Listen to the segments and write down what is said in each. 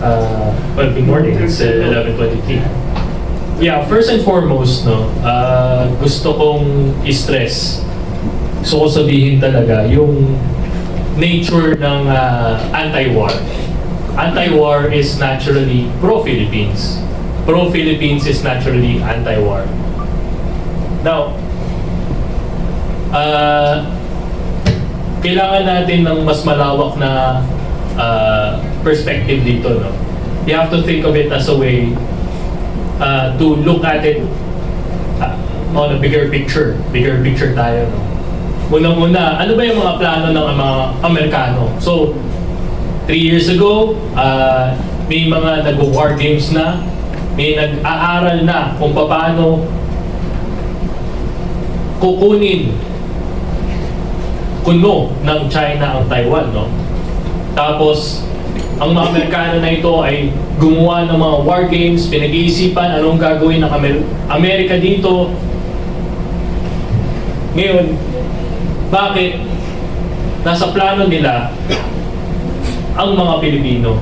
Uh, morning. It's uh, 11.23. Yeah, first and foremost, no, uh, gusto kong i-stress. Gusto ko sabihin talaga yung nature ng uh, anti-war. Anti-war is naturally pro-Philippines. Pro-Philippines is naturally anti-war. Now, uh, kailangan natin ng mas malawak na uh, perspective dito, no? You have to think of it as a way uh, to look at it uh, on a bigger picture. Bigger picture tayo, no? Unang-una, ano ba yung mga plano ng mga Amerikano? So, three years ago, uh, may mga nag-war games na, may nag-aaral na kung paano kukunin kuno ng China ang Taiwan, no? Tapos, ang mga Amerikano na ito ay gumawa ng mga war games, pinag-iisipan anong gagawin ng Amer- Amerika dito. Ngayon, bakit nasa plano nila ang mga Pilipino?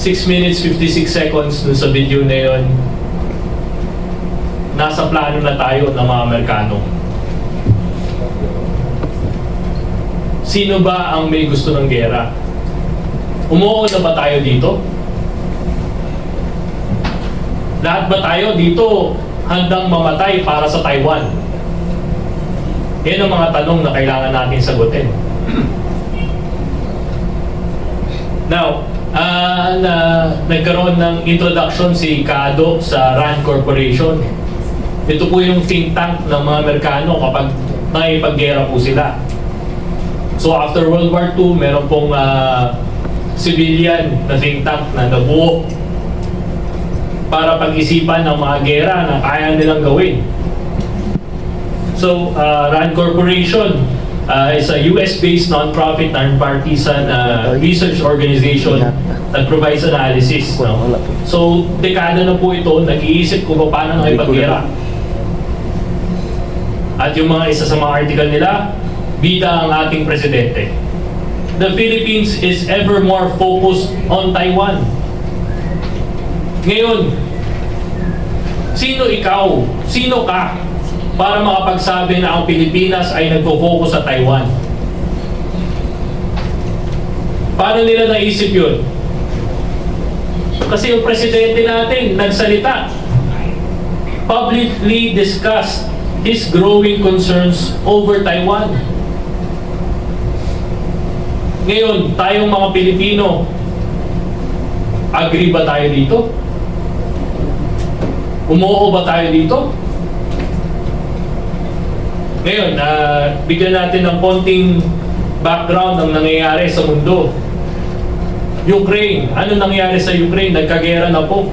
6 minutes 56 seconds dun sa video na yon nasa plano na tayo ng mga Amerikano. Sino ba ang may gusto ng gera? Umuo na ba tayo dito? Lahat ba tayo dito handang mamatay para sa Taiwan? Yan ang mga tanong na kailangan natin sagutin. Now, ah, na, nagkaroon ng introduction si Kado sa RAND Corporation. Ito po yung think tank ng mga Amerikano kapag nakipaggera po sila. So after World War II, meron pong ah, civilian na think tank na nabuo para pag-isipan ng mga gera na kaya nilang gawin. So, uh, RAND Corporation uh, is a US-based non-profit, non-partisan uh, research organization that provides analysis. No? So, dekada na po ito, nag-iisip kung paano nakipaggera. At yung mga isa sa mga article nila, bida ang ating presidente. The Philippines is ever more focused on Taiwan. Ngayon, sino ikaw? Sino ka? Para makapagsabi na ang Pilipinas ay nagfo-focus sa Taiwan. Paano nila naisip yun? Kasi yung presidente natin nagsalita. Publicly discussed his growing concerns over Taiwan. Ngayon, tayong mga Pilipino, agree ba tayo dito? Umuo ba tayo dito? Ngayon, ah, bigyan natin ng konting background ng nangyayari sa mundo. Ukraine, ano nangyari sa Ukraine? Nagkagera na po.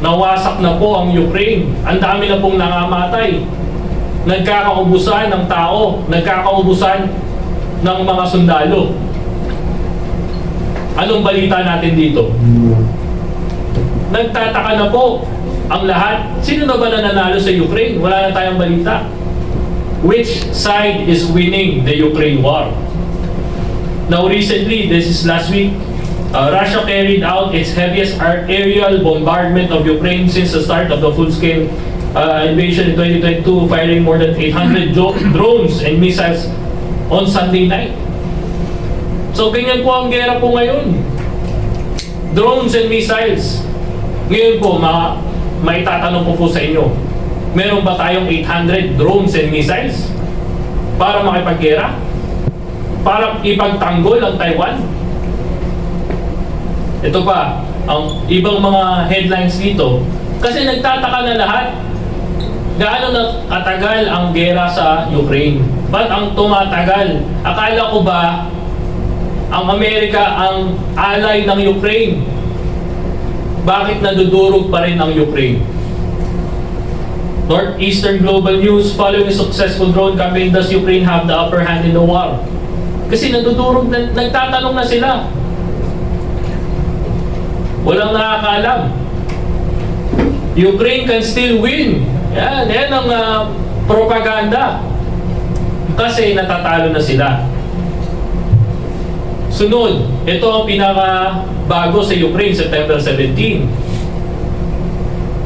Nawasak na po ang Ukraine. Ang dami na pong nangamatay. Nagkakaubusan ng tao. Nagkakaubusan ng mga sundalo. Anong balita natin dito? Nagtataka na po ang lahat. Sino na ba nananalo sa Ukraine? Wala na tayong balita. Which side is winning the Ukraine war? Now recently, this is last week, uh, Russia carried out its heaviest aerial bombardment of Ukraine since the start of the full-scale uh, invasion in 2022, firing more than 800 jo- drones and missiles on Sunday night. So ganyan po ang gera po ngayon. Drones and missiles. Ngayon po, ma maitatanong ko po sa inyo, meron ba tayong 800 drones and missiles para makipaggera? Para ipagtanggol ang Taiwan? Ito pa, ang ibang mga headlines dito, kasi nagtataka na lahat, gaano na katagal ang gera sa Ukraine? Ba't ang tumatagal? Akala ko ba ang Amerika ang alay ng Ukraine? Bakit nadudurog pa rin ang Ukraine? Northeastern Global News, following a successful drone campaign, does Ukraine have the upper hand in the war? Kasi nadudurog, na, nagtatanong na sila. Walang nakakaalam. Ukraine can still win. Yan, yan ang ah, propaganda. Kasi natatalo na sila. Sunod, ito ang pinaka bago sa Ukraine, September 17.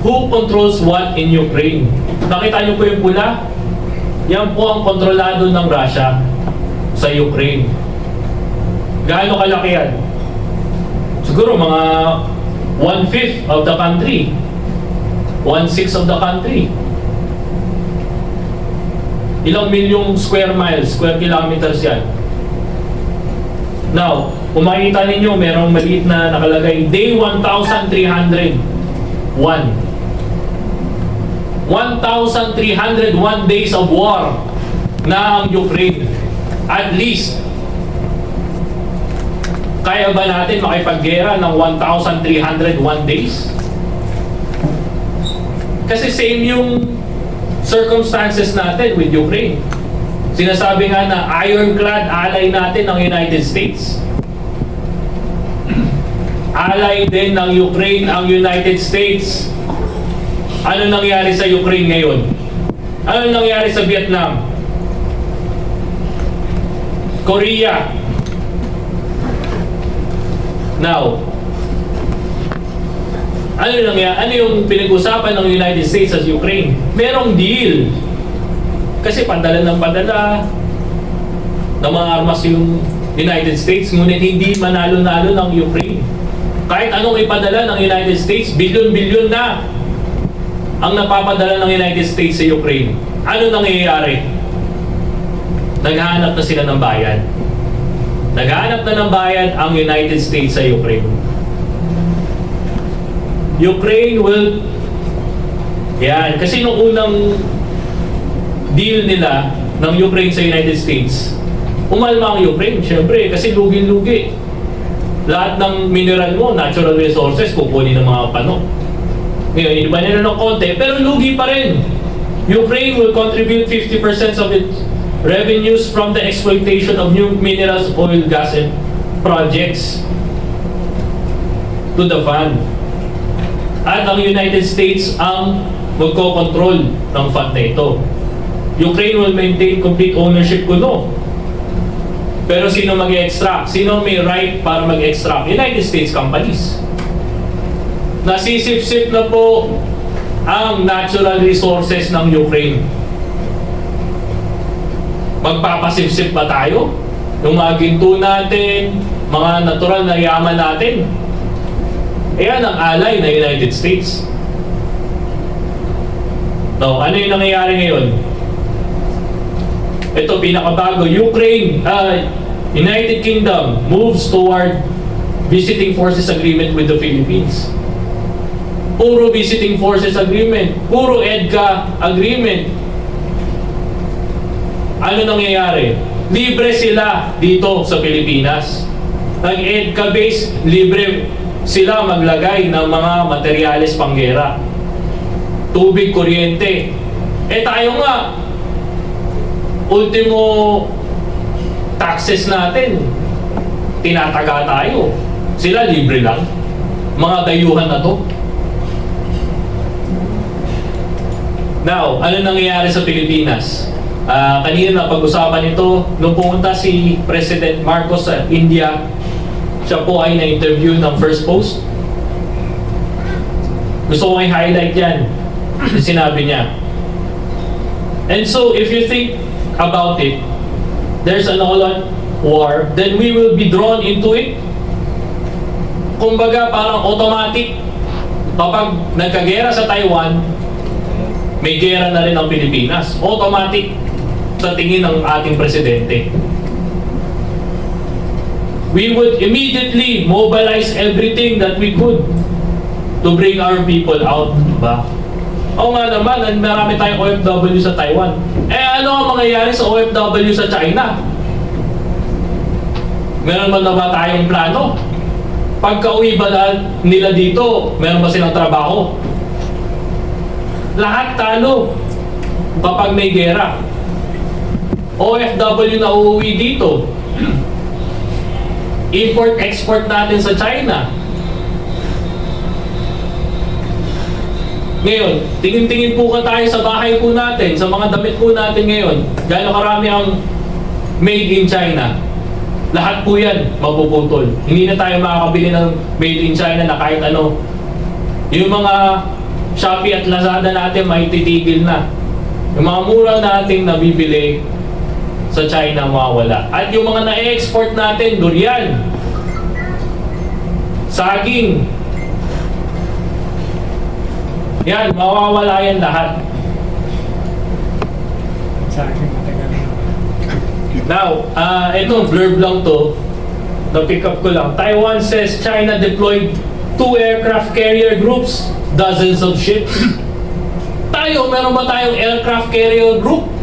Who controls what in Ukraine? Nakita niyo po yung pula? Yan po ang kontrolado ng Russia sa Ukraine. Gaano kalaki yan? Siguro mga one-fifth of the country. One-sixth of the country. Ilang milyong square miles, square kilometers yan. Now, kung makikita ninyo, merong maliit na nakalagay, day 1,301. 1,301 days of war na ang Ukraine. At least, kaya ba natin makipaggera ng 1,301 days? Kasi same yung circumstances natin with Ukraine. Sinasabi nga na ironclad ally natin ng United States. Ally din ng Ukraine ang United States. Ano nangyari sa Ukraine ngayon? Ano nangyari sa Vietnam? Korea. Now, ano nangyari? Ano yung pinag-usapan ng United States sa Ukraine? Merong deal. Kasi padala ng padala ng mga armas yung United States, ngunit hindi manalo-nalo ng Ukraine. Kahit anong ipadala ng United States, bilyon-bilyon na ang napapadala ng United States sa Ukraine. Ano nangyayari? Naghahanap na sila ng bayan. Naghahanap na ng bayan ang United States sa Ukraine. Ukraine will yan, kasi nung unang deal nila ng Ukraine sa United States, umalma ang Ukraine, syempre, kasi lugi-lugi. Lahat ng mineral mo, natural resources, kukunin ng mga panok. Ngayon, iba nila ng konti, pero lugi pa rin. Ukraine will contribute 50% of its revenues from the exploitation of new minerals, oil, gas, and projects to the fund. At ang United States ang magko-control ng fund na ito. Ukraine will maintain complete ownership kuno. Pero sino mag-extract? Sino may right para mag-extract? United States companies. Nasisip-sip na po ang natural resources ng Ukraine. Magpapasip-sip ba tayo? Yung mga ginto natin, mga natural na yaman natin, Ayan ang alay ng United States. No, ano yung nangyayari ngayon? Ito pinakabago, Ukraine, uh, United Kingdom moves toward visiting forces agreement with the Philippines. Puro visiting forces agreement, puro EDCA agreement. Ano nangyayari? Libre sila dito sa Pilipinas. Nag-EDCA base, libre sila maglagay ng mga materyales panggera. Tubig, kuryente. Eh tayo nga, ultimo taxes natin, tinataga tayo. Sila libre lang. Mga dayuhan na to. Now, ano nangyayari sa Pilipinas? Ah, kanina na pag-usapan ito, nung pumunta si President Marcos sa India, siya po ay na-interview ng First Post. Gusto ko i-highlight yan. Sinabi niya. And so, if you think about it, there's an all-out war, then we will be drawn into it. Kumbaga, parang automatic. Kapag nagkagera sa Taiwan, may gera na rin ang Pilipinas. Automatic sa tingin ng ating presidente we would immediately mobilize everything that we could to bring our people out. Diba? Oo nga naman, marami tayong OFW sa Taiwan. Eh ano ang mangyayari sa OFW sa China? Meron ba na ba tayong plano? Pagka-uwi ba nila dito, meron ba silang trabaho? Lahat talo kapag may gera. OFW na uuwi dito, import-export natin sa China. Ngayon, tingin-tingin po ka tayo sa bahay po natin, sa mga damit po natin ngayon. Gano'ng karami ang made in China? lahat po yan mapuputol. Hindi na tayo makakabili ng made in China na kahit ano. Yung mga Shopee at Lazada natin may titigil na. Yung mga mura nating nabibili sa China mawawala. At yung mga na-export natin, durian, saging, yan, mawawala yan lahat. Now, uh, ito, blurb lang to. Na-pick up ko lang. Taiwan says China deployed two aircraft carrier groups, dozens of ships. Tayo, meron ba tayong aircraft carrier group?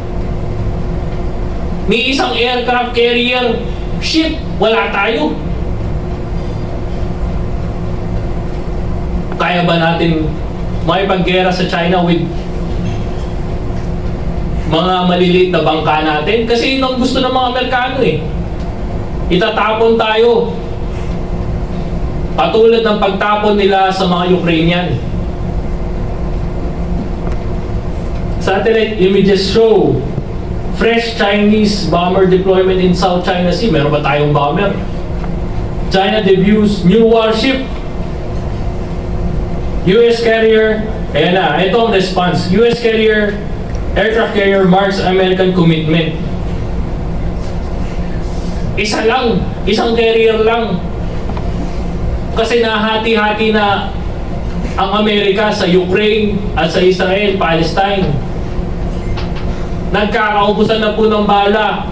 May isang aircraft carrier ship, wala tayo. Kaya ba natin makipaggera sa China with mga maliliit na bangka natin? Kasi yun ang gusto ng mga Amerikano eh. Itatapon tayo. Patulad ng pagtapon nila sa mga Ukrainian. Satellite images show fresh Chinese bomber deployment in South China Sea. Meron ba tayong bomber? China debuts new warship. US carrier, ayan na, ito ang response. US carrier, aircraft carrier marks American commitment. Isa lang, isang carrier lang. Kasi nahati-hati na ang Amerika sa Ukraine at sa Israel, Palestine. Nagkakaubusan na po ng bala.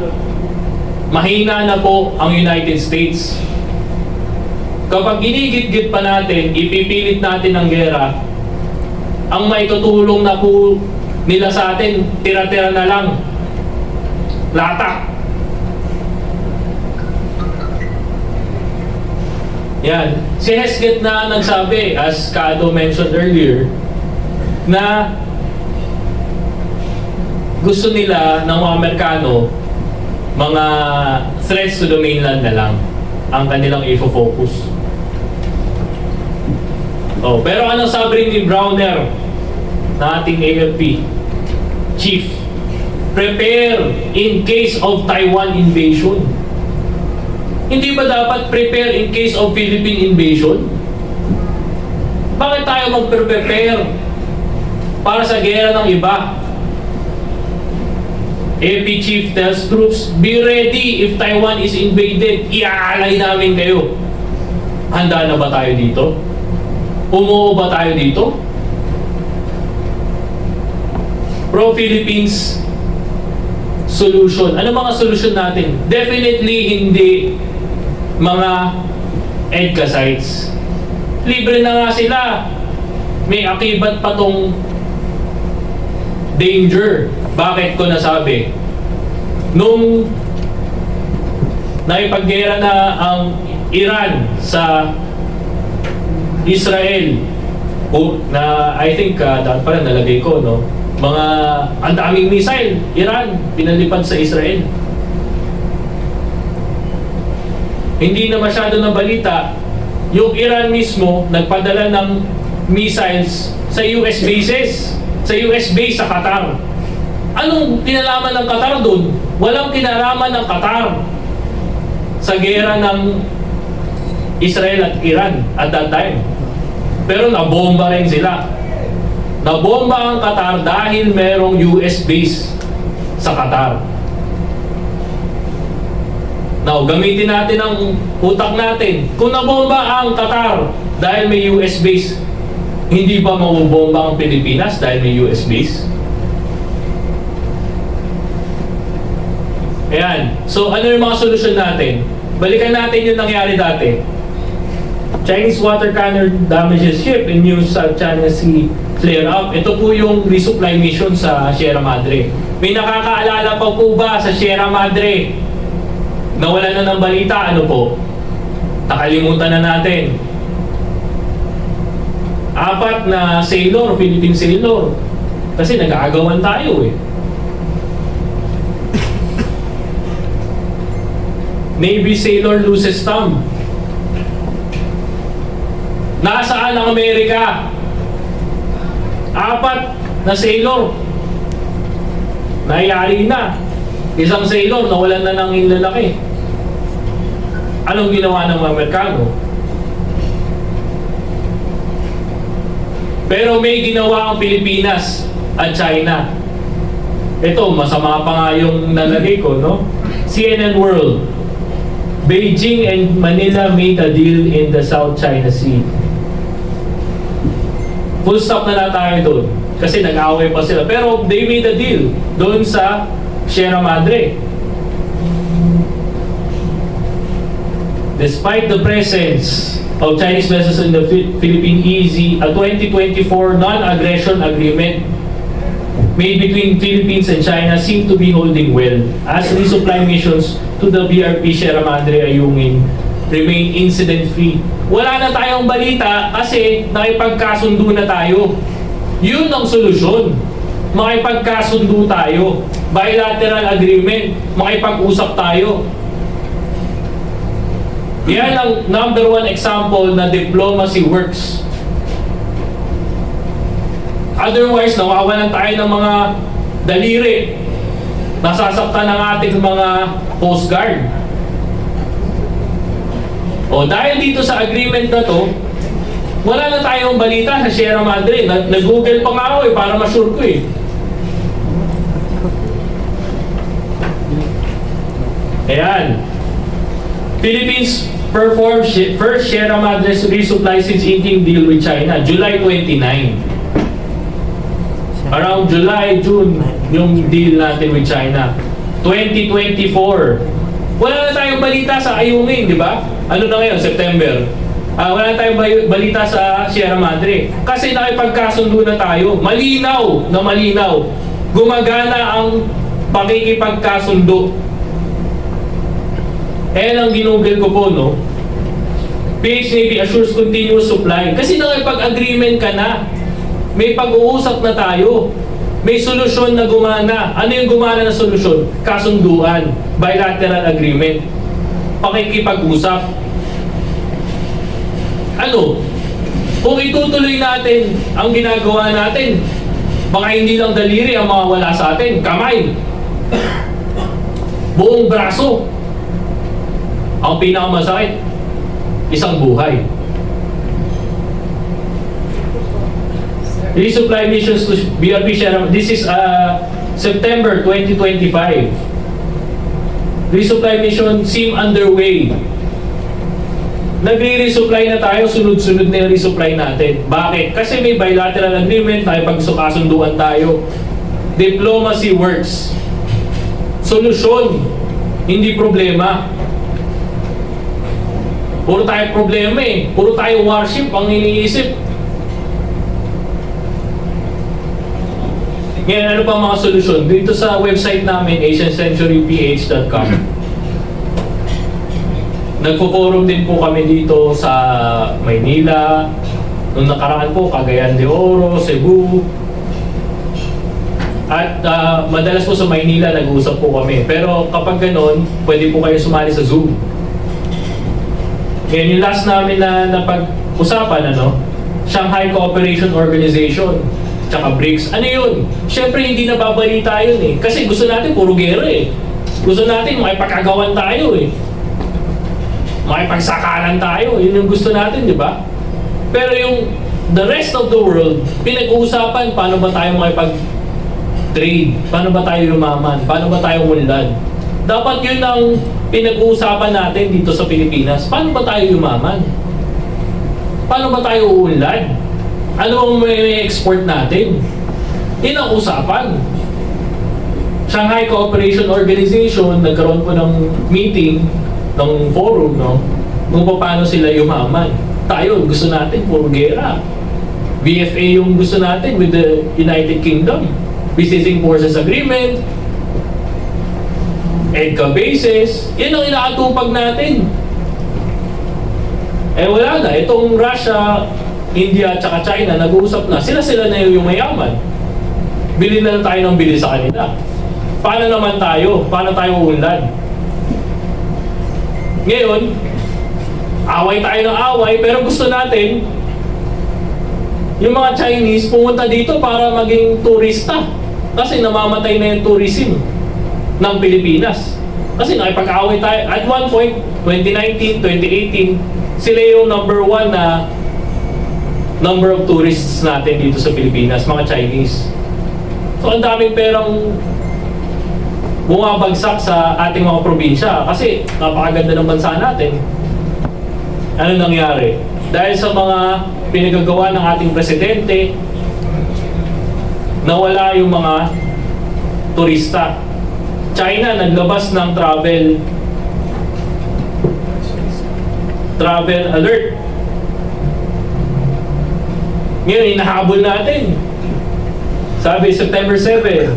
Mahina na po ang United States. Kapag ginigit-git pa natin, ipipilit natin ang gera, ang maitutulong na po nila sa atin, tira-tira na lang. Latak. Yan. Si Hesget na nagsabi, as Kado mentioned earlier, na gusto nila ng mga Amerikano, mga threats to the mainland na lang ang kanilang i-focus. Oh, pero anong sabi ni Browner na ating AFP chief? Prepare in case of Taiwan invasion. Hindi ba dapat prepare in case of Philippine invasion? Bakit tayo mag-prepare para sa gera ng iba? AP chief tells troops, be ready if Taiwan is invaded. Iaalay namin kayo. Handa na ba tayo dito? Umuo ba tayo dito? Pro-Philippines solution. Ano mga solution natin? Definitely hindi mga EDCA sites. Libre na nga sila. May akibat pa tong danger. Bakit ko nasabi? Nung naipaggera na ang Iran sa Israel, o na I think uh, dapat pala nalagay ko, no? Mga ang daming missile, Iran, pinalipad sa Israel. Hindi na masyado na balita, yung Iran mismo nagpadala ng missiles sa US bases, sa US base sa Qatar. Anong kinalaman ng Qatar doon? Walang kinalaman ng Qatar sa gera ng Israel at Iran at that time. Pero nabomba rin sila. Nabomba ang Qatar dahil merong US base sa Qatar. Now, gamitin natin ang utak natin. Kung nabomba ang Qatar dahil may US base, hindi ba mabobomba ang Pilipinas dahil may US base? Ayan. So, ano yung mga solusyon natin? Balikan natin yung nangyari dati. Chinese water cannon damages ship in New South China Sea flare up. Ito po yung resupply mission sa Sierra Madre. May nakakaalala pa po ba sa Sierra Madre? Nawala na ng balita, ano po? Nakalimutan na natin. Apat na sailor, Philippine sailor. Kasi nag-aagawan tayo eh. Navy sailor loses thumb. Nasaan ang Amerika? Apat na sailor. Nayari na. Isang sailor, nawalan na ng lalaki. Anong ginawa ng mga Amerikano? Pero may ginawa ang Pilipinas at China. Ito, masama pa nga yung nalagay ko, no? CNN World. Beijing and Manila made a deal in the South China Sea. Full stop na lang tayo doon. Kasi nag-away pa sila. Pero they made a deal doon sa Sierra Madre. Despite the presence of Chinese vessels in the Phil- Philippine EEZ, a 2024 non-aggression agreement made between Philippines and China seem to be holding well as resupply missions to the BRP Sierra Madre Ayungin remain incident-free. Wala na tayong balita kasi nakipagkasundo na tayo. Yun ang solusyon. Makipagkasundo tayo. Bilateral agreement. Makipag-usap tayo. Yan ang number one example na diplomacy works. Otherwise, nawawalan tayo ng mga daliri. Nasasaktan ng ating mga Coast Guard. O dahil dito sa agreement na to, wala na tayong balita sa Sierra Madre. Nag- Nag-google pa nga ako eh, para ma-sure ko eh. Ayan. Philippines performed first Sierra Madre resupply since inking deal with China, July 29. Around July, June, yung deal natin with China. 2024. Wala na tayong balita sa Ayungin, di ba? Ano na ngayon, September. Ah, wala na tayong balita sa Sierra Madre. Kasi nakipagkasundo na tayo. Malinaw na malinaw. Gumagana ang pakikipagkasundo. Eh, ang ginugol ko po, no? PH Navy assures continuous supply. Kasi nakipag-agreement ka na. May pag-uusap na tayo. May solusyon na gumana. Ano yung gumana na solusyon? Kasunduan. Bilateral agreement. Pakikipag-usap. Ano? Kung itutuloy natin ang ginagawa natin, baka hindi lang daliri ang mawawala sa atin. Kamay. Buong braso. Ang pinakamasakit, isang buhay. Resupply missions to BRP Sierra, this is uh, September 2025. Resupply mission seem underway. Nagre-resupply na tayo, sunod-sunod na yung resupply natin. Bakit? Kasi may bilateral agreement, tayo pagsukasunduan tayo. Diplomacy works. Solusyon, hindi problema. Puro tayo problema eh. Puro tayo warship ang iniisip. Ngayon, ano pa mga solusyon? Dito sa website namin, asiancenturyph.com. Nagpo-forum din po kami dito sa Maynila. Nung nakaraan po, Cagayan de Oro, Cebu. At ah, madalas po sa Maynila, nag-uusap po kami. Pero kapag ganon, pwede po kayo sumali sa Zoom. Ngayon, yung last namin na napag-usapan, ano? Shanghai Cooperation Organization, tsaka BRICS. Ano yun? Siyempre, hindi nababalita yun eh. Kasi gusto natin puro gera eh. Gusto natin makipagkagawan tayo eh. Makipagsakalan tayo. Yun yung gusto natin, di ba? Pero yung the rest of the world, pinag-uusapan paano ba tayo makipag-trade? Paano ba tayo yumaman? Paano ba tayo unlad? Dapat yun ang pinag-uusapan natin dito sa Pilipinas. Paano ba tayo yumaman? Paano ba tayo uunlad? Ano ang may export natin? Yun ang usapan. Shanghai Cooperation Organization, nagkaroon po ng meeting, ng forum, no? Kung paano sila yumaman. Tayo, gusto natin, puro gera. BFA yung gusto natin with the United Kingdom. Visiting Forces Agreement, EDCA bases, yan ang inaatupag natin. Eh wala na, itong Russia, India at saka China, nag-uusap na, sila-sila na yung mayaman. Bili na lang tayo ng bili sa kanila. Paano naman tayo? Paano tayo uunlad? Ngayon, away tayo ng away, pero gusto natin, yung mga Chinese pumunta dito para maging turista. Kasi namamatay na yung tourism ng Pilipinas. Kasi nakipag-away tayo. At one point, 2019, 2018, sila yung number one na number of tourists natin dito sa Pilipinas, mga Chinese. So ang daming perang bumabagsak sa ating mga probinsya kasi napakaganda ng bansa natin. Ano nangyari? Dahil sa mga pinagagawa ng ating presidente, nawala yung mga turista. China naglabas ng travel travel alert. Ngayon, hinahabol natin. Sabi, September 7,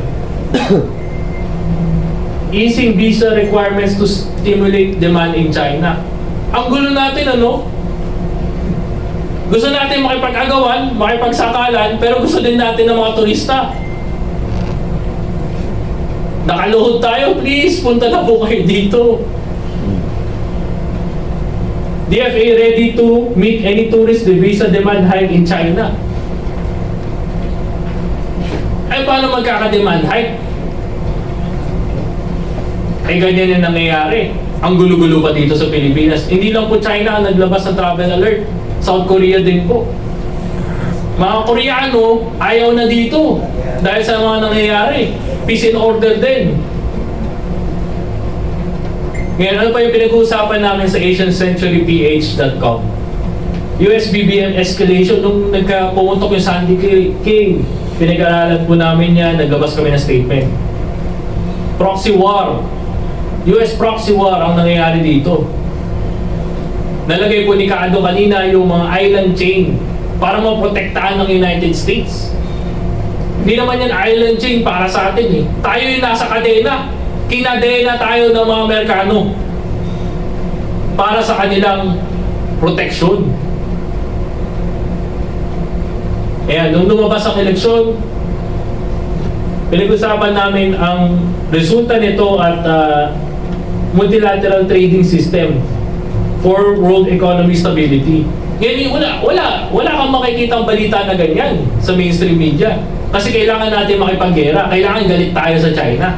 easing visa requirements to stimulate demand in China. Ang gulo natin, ano? Gusto natin makipag-agawan, makipagsakalan, pero gusto din natin ng mga turista. Nakaluhod tayo, please, punta na po kayo dito. DFA ready to meet any tourist the visa demand hike in China. Ay, paano magkaka-demand hike? Ay, ganyan yung nangyayari. Ang gulo-gulo pa dito sa Pilipinas. Hindi lang po China ang naglabas ng travel alert. South Korea din po. Mga Koreano, ayaw na dito. Dahil sa mga nangyayari. Peace and order din. Ngayon, ano pa yung pinag-uusapan namin sa AsianCenturyPH.com? US BBM escalation nung nagka-pumuntok yung Sandy King. Pinag-aralan po namin yan, naglabas kami ng statement. Proxy war. US proxy war ang nangyayari dito. Nalagay po ni Kaado kanina yung mga island chain para maprotektahan ng United States. Hindi naman yan island chain para sa atin eh. Tayo yung nasa kadena. Kinadena tayo ng mga Amerikano para sa kanilang proteksyon. Ayan, nung lumabas ang eleksyon, pinag-usapan namin ang resulta nito at ah, multilateral trading system for world economy stability. Ngayon, wala, wala, wala kang makikita balita na ganyan sa mainstream media. Kasi kailangan natin makipaggera. Kailangan galit tayo sa China.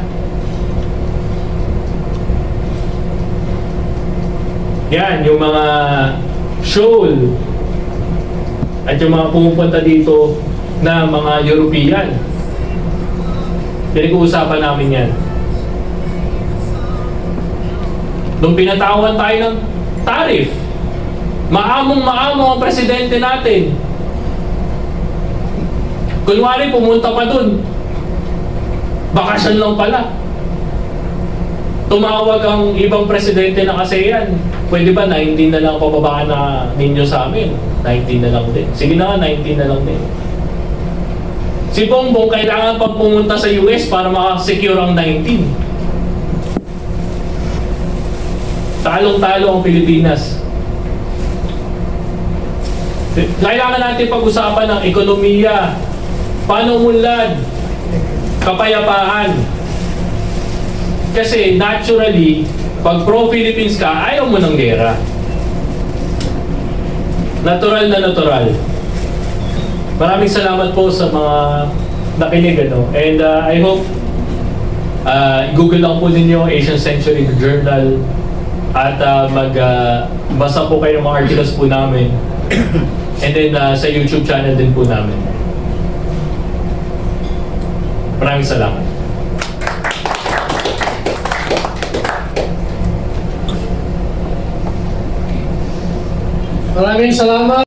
Yan, yung mga shoal at yung mga pumupunta dito na mga European. Pinag-uusapan namin yan. Nung pinatawan tayo ng tariff, maamong-maamong ang presidente natin. Kunwari, pumunta pa dun. Bakasyon lang pala. Tumawag ang ibang presidente ng ASEAN. Pwede ba 19 na lang pababaan na ninyo sa amin? 19 na lang din. Sige na nga, 19 na lang din. Si Bongbong kailangan pang pumunta sa US para makasecure ang 19. Talong-talo ang Pilipinas. Kailangan natin pag-usapan ng ekonomiya, paano umunlad, kapayapaan. Kasi naturally, pag pro-Philippines ka, ayaw mo ng gera. Natural na natural. Maraming salamat po sa mga nakinig. Ano? And uh, I hope uh, Google lang po ninyo Asian Century Journal at uh, magbasa po kayo ng mga articles po namin. And then uh, sa YouTube channel din po namin. Maraming salamat. Maraming salamat.